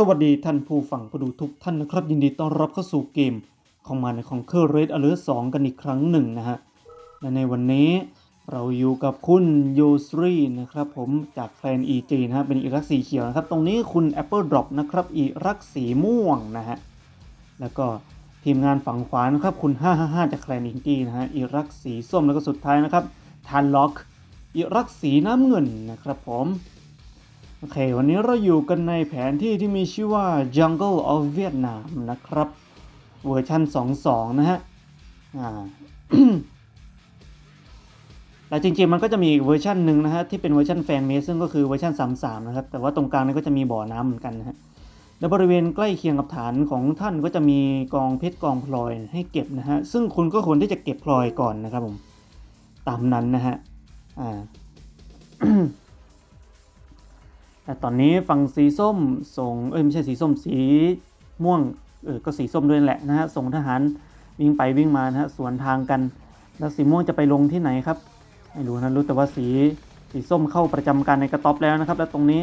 สวัสดีท่านผู้ฟังผู้ดูทุกท่านนะครับ ยินดีต้อนรับเข้าสู่เกมของมันในของเคอร์เรดอเลอร์สกันอีกครั้งหนึ่งนะฮะและในวันนี้เราอยู่กับคุณโยสรีนะครับ ผมจากแคลน EG นะฮะเป็นอีรักสีเขียวนะครับ ตรงนี้คุณ Apple Drop นะครับอีรักสีม่วงนะฮะแล้วก็ทีมงานฝั่งขวานะครับคุณ 555 จากแคลน EG นะฮะอีรักสีส้มแล้วก็สุดท้ายนะครับทันล็อกอีรักสีน้ำเงินนะครับผม โอเค วันนี้เราอยู่กันในแผนที่ที่มีชื่อว่า Jungle of Vietnam นะครับ เวอร์ชัน2.2 นะฮะ อ่าแต่จริงๆ มันก็จะมีอีกเวอร์ชันหนึ่งนะฮะที่เป็นเวอร์ชันแฟนเมสซึ่งก็คือเวอร์ชัน3.3 นะครับ แต่ว่าตรงกลางนี่ก็จะมีบ่อน้ำเหมือนกันนะฮะและบริเวณใกล้เคียงกับฐานของท่านก็จะมีกองเพชรกองพลอยให้เก็บนะฮะ ซึ่งคุณก็ควรที่จะเก็บพลอยก่อนนะครับผม ตามนั้นนะฮะ อ่า แต่ตอนนี้ฝั่งสีส้มส่งเอ้ยไม่ใช่สีส้มสีม่วงเออก็สีส้มด้วยแหละนะฮะส่งทหารวิ่งไปวิ่งมานะฮะสวนทางกัน แล้วสีม่วงจะไปลงที่ไหนครับไม่รู้นะรู้แต่ว่าสีสีส้มเข้าประจำการในกระต๊อบแล้วนะครับ แล้วตรงนี้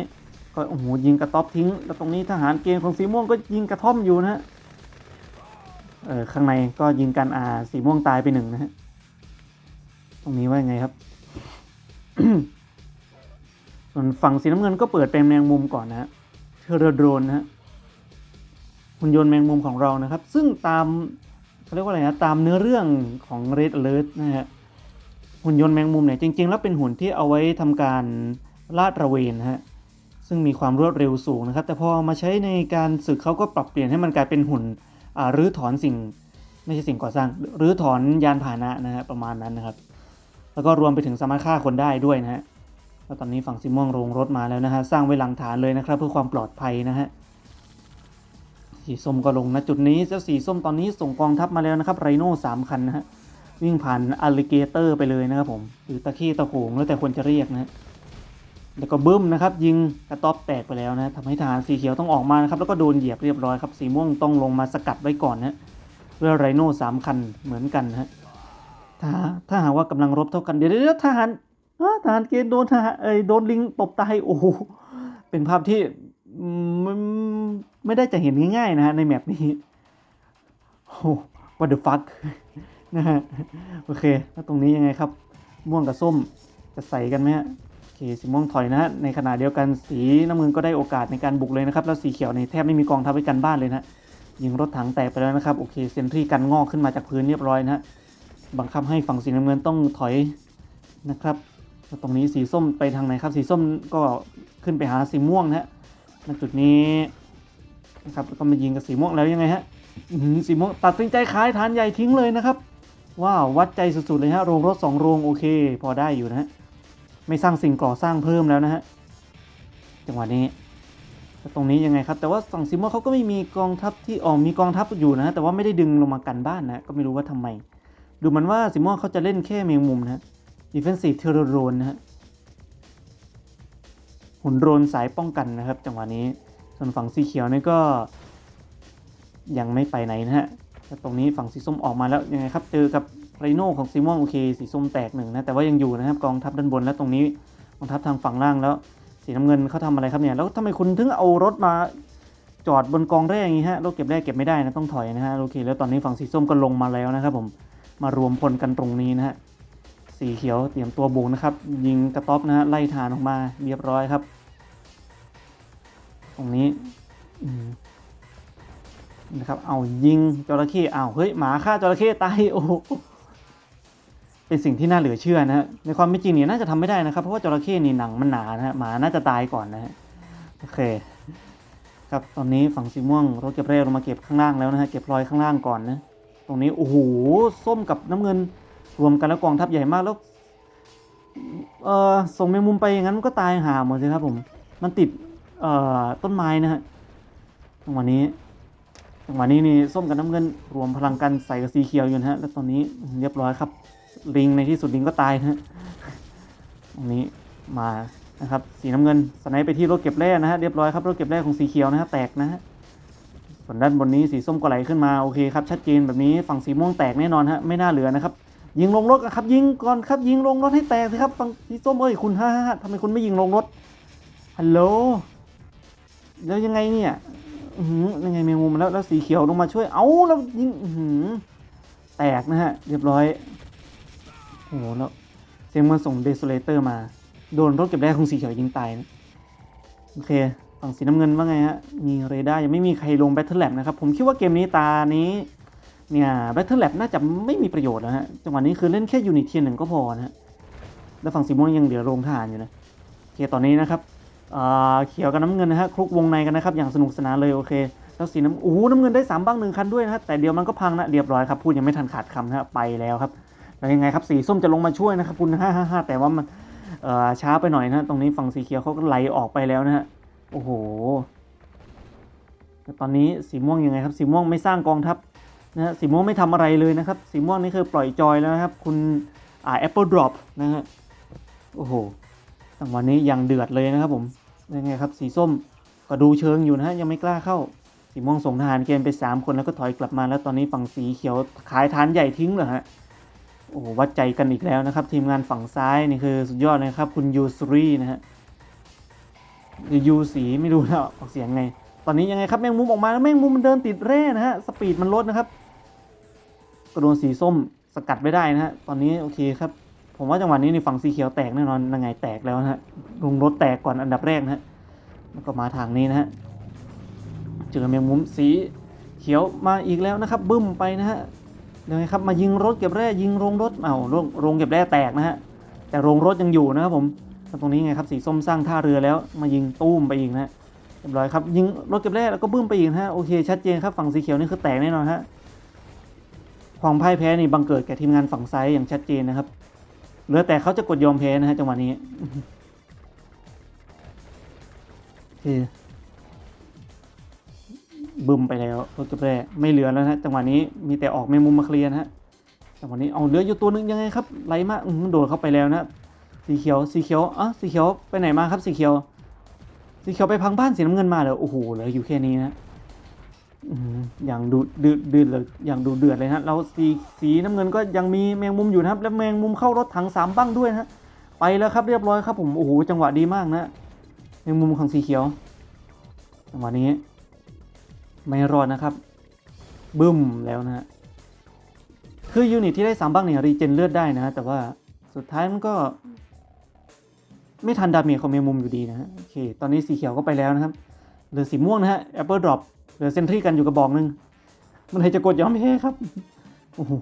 ก็โอ้โหยิงกระต๊อบทิ้ง แล้วตรงนี้ทหารเกณฑ์ของสีม่วงก็ยิงกระท่อมอยู่นะฮะเออข้างในก็ยิงกันอ่าสีม่วงตายไปหนึ่งนะฮะตรงนี้ว่าไงครับ ส่วนฝั่งสีน้ำเงินก็เปิดเป็นแมงมุมก่อนนะฮะเทอร์โดรนนะฮะหุ่นยนต์แมงมุมของเรานะครับ ซึ่งตามเขาเรียกว่าอะไรนะตามเนื้อเรื่องของ Red Alert นะฮะหุ่นยนต์แมงมุมเนี่ยจริง ๆ แล้วเป็นหุ่นที่เอาไว้ทำการลาดระเวนฮะซึ่งมีความรวดเร็วสูงนะครับ แต่พอมาใช้ในการศึกเขาก็ปรับเปลี่ยนให้มันกลายเป็นหุ่นรื้อถอนสิ่งไม่ใช่สิ่งก่อสร้างรื้อถอนยานพาหนะนะฮะประมาณนั้นนะครับ แล้วก็รวมไปถึงสามารถฆ่าคนได้ด้วยนะฮะ แล้วตอนนี้ฝั่งสีม่วงลงรถมาแล้วนะฮะสร้างไว้หลังฐานเลยนะครับ เพื่อความปลอดภัยนะฮะสีส้มก็ลงนะจุดนี้เจ้าสีส้มตอนนี้ส่งกองทัพมาแล้วนะครับไรโน่สามคันนะฮะวิ่งผ่านอ l ลิเกเตอร์ไปเลยนะครับผมหรือตะขี้ตะโขงแล้วแต่คนจะเรียกนะฮะแล้วก็บึ้มนะครับ ยิงกระต๊อบแตกไปแล้วนะทำให้ทหารสีเขียวต้องออกมานะครับแล้วก็โดนเหยียบเรียบร้อยครับสีม่วงต้องลงมาสกัดไว้ก่อนนะฮะเพื่อไรโน่สามคันเหมือนกันนะฮะถ้าถ้าหากว่ากำลังรบเท่ากันเดี๋ยวเดี๋ยวทหาร ทหารเกณฑ์โดนทหารเอ้ยโดนลิงตบตายโอ้โหเป็นภาพที่ไม่ได้จะเห็นง่ายๆนะฮะในแมปนี้โอ้ what the fuck นะฮะโอเค แล้วตรงนี้ยังไงครับ ม่วงกับส้มจะใส่กันไหมฮะโอเคสีม่วงถอยนะฮะในขณะเดียวกันสีน้ำเงินก็ได้โอกาสในการบุกเลยนะครับ แล้วสีเขียวในแทบไม่มีกองทัพไว้กันบ้านเลยนะฮะยิงรถถังแตกไปแล้วนะครับโอเคเซนทรีกันงอกขึ้นมาจากพื้นเรียบร้อยนะฮะบังคับให้ฝั่งสีน้ำเงินต้องถอยนะครับ ตรงนี้สีส้มไปทางไหนครับ สีส้มก็ขึ้นไปหาสีม่วงนะฮะณจุดนี้นะครับก็มายิงกับสีม่วงแล้วยังไงฮะสีม่วงตัดสินใจขายฐานใหญ่ทิ้งเลยนะครับว้าววัดใจสุดๆเลยฮะโรงรถสองโรงโอเค พอได้อยู่นะฮะไม่สร้างสิ่งก่อสร้างเพิ่มแล้วนะฮะจังหวะนี้แล้วตรงนี้ยังไงครับ แต่ว่าฝั่งสีม่วงเขาก็ไม่มีกองทัพที่อ๋อมีกองทัพอยู่นะฮะแต่ว่าไม่ได้ดึงลงมากันบ้านนะก็ไม่รู้ว่าทำไม ดูเหมือนว่าสีม่วงเขาจะเล่นแค่เมงมุมนะฮะ Defensive t e r r o n นะฮะหุ่นโดรนสายป้องกันนะครับ จังหวะนี้ ส่วนฝั่งสีเขียวนี่ก็ ยังไม่ไปไหนนะฮะแต่ตรงนี้ฝั่งสีส้มออกมาแล้วยังไงครับ เจอกับไรโน่ของสีม่วงโอเคสีส้มแตกหนึ่งนะแต่ว่ายังอยู่นะครับกองทัพด้านบนแล้วตรงนี้กองทัพทางฝั่งล่างแล้ว สีน้ำเงินเขาทำอะไรครับเนี่ยแล้วทำไมคุณถึงเอารถมาจอดบนกองแร่อย่างนี้ฮะรถเก็บแร่เก็บไม่ได้นะต้องถอยนะฮะโอเค แล้วตอนนี้ฝั่งสีส้มก็ลงมาแล้วนะครับผมมารวมพลกันตรงนี้นะฮะ สีเขียวเตรียมตัวบุกนะครับ ยิงกระต๊อบนะฮะไล่ฐานออกมาเรียบร้อยครับ ตรงนี้นะครับ เอายิงจระเข้เอ้าเฮ้ยหมาฆ่าจระเข้ตายโอ้เป็นสิ่งที่น่าเหลือเชื่อนะฮะในความเป็นจริงเนี่ยน่าจะทำไม่ได้นะครับ เพราะว่าจระเข้นี่หนังมันหนานะฮะหมาน่าจะตายก่อนนะฮะโอเค ครับตอนนี้ฝั่งสีม่วงรถเก็บเร่ลงมาเก็บข้างล่างแล้วนะฮะเก็บรอยข้างล่างก่อนนะ ตรงนี้โอ้โหส้มกับน้ำเงิน รวมกันแล้วกองทัพใหญ่มากแล้วเออส่งแมงมุมไปอย่างนั้นมันก็ตายห่าหมดสิครับผม มันติดเอ่อต้นไม้นะฮะจังหวะนี้จังหวะนี้นี่ส้มกับน้ำเงิน รวมพลังกันใส่กับสีเขียวอยู่นะฮะแล้วตอนนี้เรียบร้อยครับ ลิงในที่สุดลิงก็ตายนะฮะตรงนี้มานะครับสีน้ำเงินสไนป์ไปที่รถเก็บแร่นะฮะเรียบร้อยครับรถเก็บแร่ของสีเขียวนะฮะแตกนะฮะส่วนด้านบนนี้สีส้มก็ไหลขึ้นมาโอเคครับชัดเจนแบบนี้ฝั่งสีม่วงแตกแน่นอนฮะไม่น่าเหลือนะครับ ยิงลงรถครับ ยิงก่อนครับยิงลงรถให้แตกสิครับฝั่งสีส้มเอ้ยคุณฮ่าฮ่าทำไมคุณไม่ยิงลงรถฮัลโหลแล้วยังไงเนี่ยหือยังไงแมงมุมแล้วแล้วสีเขียวลงมาช่วย เอ้าแล้วยิงหือแตกนะฮะ เรียบร้อยโอ้โหแล้วเสียงมันส่งเดโซเลเตอร์มา โดนรถเก็บได้ของสีเขียวยิงตายนะโอเคฝั่งสีน้ำเงินว่าไงฮะมีเรดาร์ยังไม่มีใครลงแบทเทิลแลบนะครับ ผมคิดว่าเกมนี้ตานี้ เนี่ยแบทเทิลแลบน่าจะไม่มีประโยชน์แล้วฮะ จังหวะนี้คือเล่นแค่ยูนิตเทียนหนึ่งก็พอนะฮะ แล้วฝั่งสีม่วงยังเหลือโรงทารอยู่นะโอเคตอนนี้นะครับเขียวกับน้ำเงินนะฮะคลุกวงในกันนะครับ อย่างสนุกสนานเลยโอเค แล้วสีน้ำโอ้หน้ำเงินได้สามบ้างหนึ่งคันด้วยนะฮะแต่เดียวมันก็พังนะเรียบร้อยครับพูดยังไม่ทันขาดคำนะฮะไปแล้วครับแล้วยังไงครับสีส้มจะลงมาช่วยนะครับคุณห้าห้าห้าแต่ว่ามันเช้าไปหน่อยนะฮะตรงนี้ฝั่งสีเขียวเขาก็ไหลออกไปแล้วนะฮะโอ้โหแต่ตอนนี้สีม่วงยังไงครับ สีม่วงไม่สร้างกองทัพ นะฮะสีม่วงไม่ทำอะไรเลยนะครับ สีม่วงนี่คือปล่อยจอยแล้วนะครับ คุณอ่าแอปเปิลดรอปนะฮะโอ้โหจังหวะนี้ยังเดือดเลยนะครับผมยังไงครับ สีส้มก็ดูเชิงอยู่นะฮะยังไม่กล้าเข้า สีม่วงส่งทหารเกณฑ์ไป 3 คนแล้วก็ถอยกลับมาแล้วตอนนี้ฝั่งสีเขียวขายฐานใหญ่ทิ้งเหรอฮะโอ้โหวัดใจกันอีกแล้วนะครับ ทีมงานฝั่งซ้ายนี่คือสุดยอดเลยครับ คุณยูสรีนะฮะยูสีไม่รู้นะออกเสียงไงตอนนี้ยังไงครับแมงมุมออกมาแล้วแมงมุมมันเดินติดแร่นะฮะสปีดมันลดนะครับ โดนสีส้มสกัดไม่ได้นะฮะ ตอนนี้โอเคครับ ผมว่าจังหวะนี้ในฝั่งสีเขียวแตกแน่นอนยังไงแตกแล้วนะฮะ ลงรถแตกก่อนอันดับแรกนะฮะ แล้วก็มาทางนี้นะฮะ เจอแมงมุมสีเขียวมาอีกแล้วนะครับ บึ้มไปนะฮะยังไงครับ มายิงรถเก็บแร่ยิงโรงรถ เอาโรงโรงเก็บแร่แตกนะฮะ แต่โรงรถยังอยู่นะครับผมตรงนี้ไงครับ สีส้มสร้างท่าเรือแล้ว มายิงตู้มไปอีกนะฮะเรียบร้อยครับ ยิงรถเก็บแร่แล้วก็บึ้มไปอีกนะฮะ โอเค ชัดเจนครับ ฝั่งสีเขียวนี่คือแตกแน่นอนฮะ ความพ่ายแพ้นี่บังเกิดแก่ทีมงานฝั่งซ้ายอย่างชัดเจนนะครับ เหลือแต่เขาจะกดยอมแพ้นะฮะจังหวะนี้โอบึมไปแล้วรถกระแร่ไม่เหลือแล้วนะจังหวะนี้มีแต่ออกแมงมุมมาเคลียร์นะฮะจังหวะนี้เอาเหลืออยู่ตัวหนึงยังไงครับไหลมาโดดเข้าไปแล้วนะสีเขียวสีเขียวอะสีเขียวไปไหนมาครับสีเขียว สีเขียวไปพังบ้านสีน้ำเงินมาเลยโอ้โหเหลืออยู่แค่นี้นะ อย่างดูเดือดเดืดเลยอย่างดูเดือดเลยนะเราสีสีน้ำเงินก็ยังมีแมงมุมอยู่นะครับ แล้วแมงมุมเข้ารถถังสามบ้างด้วยนะฮะไปแล้วครับเรียบร้อยครับผมโอ้โหจังหวะดีมากนะแมงมุมของสีเขียวจังหวะนี้ ไม่รอดนะครับ บึ้มแล้วนะฮะคือยูนิตที่ได้สามบ้างเนี่ยรีเจนเลือดได้นะฮะแต่ว่าสุดท้ายมันก็ ไม่ทันดาเมจของเมงมุมอยู่ดีนะฮะโอเค ตอนนี้สีเขียวก็ไปแล้วนะครับเหลือสีม่วงนะฮะแอปเปิลดรอป เหลือเซนทรีกันอยู่กระบอกหนึ่งมันเลยจะกดยอมแพ้ครับโอ้โห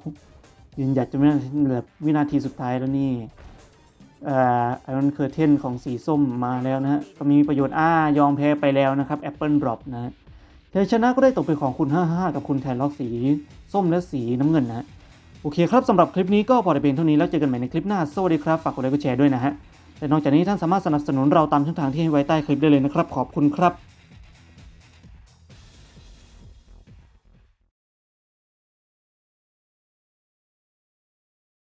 ยืนหยัดจนไม่เหลือวินาทีสุดท้ายแล้วนี่เอ่อไอรอนเคอร์เทนของสีส้มมาแล้วนะฮะก็มีประโยชน์อ้ายอมแพ้ไปแล้วนะครับแอปเปิลดรอปนะฮะชัยชนะก็ได้ตกเป็นของคุณ 55 กับคุณแทนล็อกสีส้มและสีน้ำเงินนะฮะโอเคครับสำหรับคลิปนี้ก็พอได้เป็นเท่านี้แล้วเจอกันใหม่ในคลิปหน้าสวัสดีครับ ฝากกดไลค์กดแชร์ด้วยนะฮะและนอกจากนี้ท่านสามารถสนับสนุนเราตามช่องทางที่ให้ไว้ใต้คลิปได้เลยนะครับ ขอบคุณครับ